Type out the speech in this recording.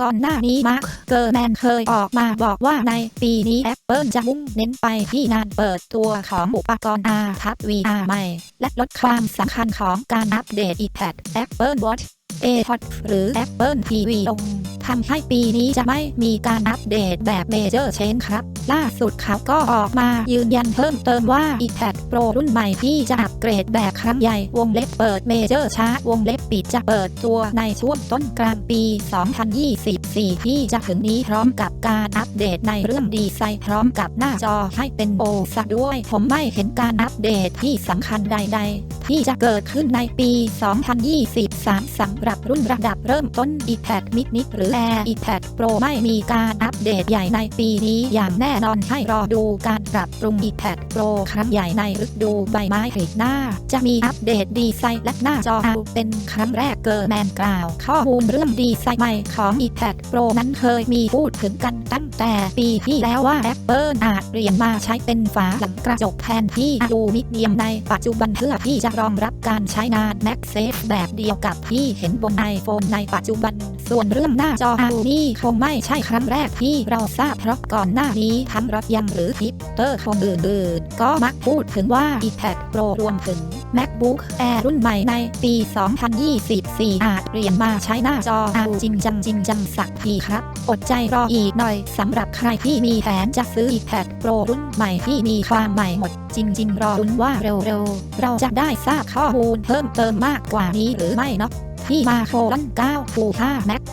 ก่อนหน้านี้มาร์คเกอร์แมนเคยออกมาบอกว่าในปีนี้ Apple จะมุ่งเน้นไปที่งานเปิดตัวของอุปกรณ์ R ทับ VR ใหม่ และลดความสำคัญของการอัปเดต iPad Apple Watch AirPods หรือ Apple TV ลงทำให้ปีนี้จะไม่มีการอัปเดตแบบ Major Change ครับ ล่าสุดเขาก็ออกมายืนยันเพิ่มเติมว่า iPad Pro รุ่นใหม่ที่จะอัปเกรดแบบครั้งใหญ่วงเล็บเปิดเมเจอร์ช้าวงเล็บปิดจะเปิดตัวในช่วงต้นกลางปี 2024 ที่จะถึงนี้พร้อมกับการอั เดตในเรื่องดีไซน์พร้อมกับหน้าจอให้เป็นโอซะด้วย ผมไม่เห็นการอัปเดตที่สำคัญใด ๆ ที่จะเกิดขึ้นในปี 2023 สำหรับรุ่นระดับเริ่มต้น iPad mini หรือ Air iPad Pro ไม่มีการอัปเดตใหญ่ในปีนี้อย่างแน่นอนให้รอดูการปรับปรุง iPad Pro ครั้งใหญ่ในฤดูใบไม้ผลิหน้า จะมีอัปเดตดีไซน์และหน้าจอเอาเป็นครั้งแรกเกิร์แมนกล่าว ข้อมูลเรื่องดีไซน์ใหม่ของ iPad Pro นั้นเคยมีพูดถึงกันตั้งแต่ปีที่แล้วว่าแอปเปิลอาจเปลี่ยนมาใช้เป็นฝาหลังกระจกแทนที่อลูมิเนียมในปัจจุบันเพื่อที่จะรองรับการใช้งาน MagSafe แบบเดียวกับที่เห็นบน iPhone ในปัจจุบัน ส่วนเรื่องหน้าจออานี่คงไม่ใช่ครั้งแรกที่เราทราบเพราะก่อนหน้านี้ทั้งรถยนต์หรือทวิตเตอร์คนอื่นๆ ก็มักพูดถึงว่า iPad Pro รวมถึง MacBook Air รุ่นใหม่ในปี 2024 อาจเปลี่ยนมาใช้หน้าจอเอาจริงจังจริงจังสักทีครับ อดใจรออีกหน่อยสำหรับใครที่มีแผนจะซื้อ iPad Pro รุ่นใหม่ที่มีความใหม่หมด จริง ๆ รอรุ้นว่าเร็วๆ เราจะได้ทราบข้อมูลเพิ่มเติมมากกว่านี้หรือไม่เนาะที่มาโคลัน 9คู5 Mac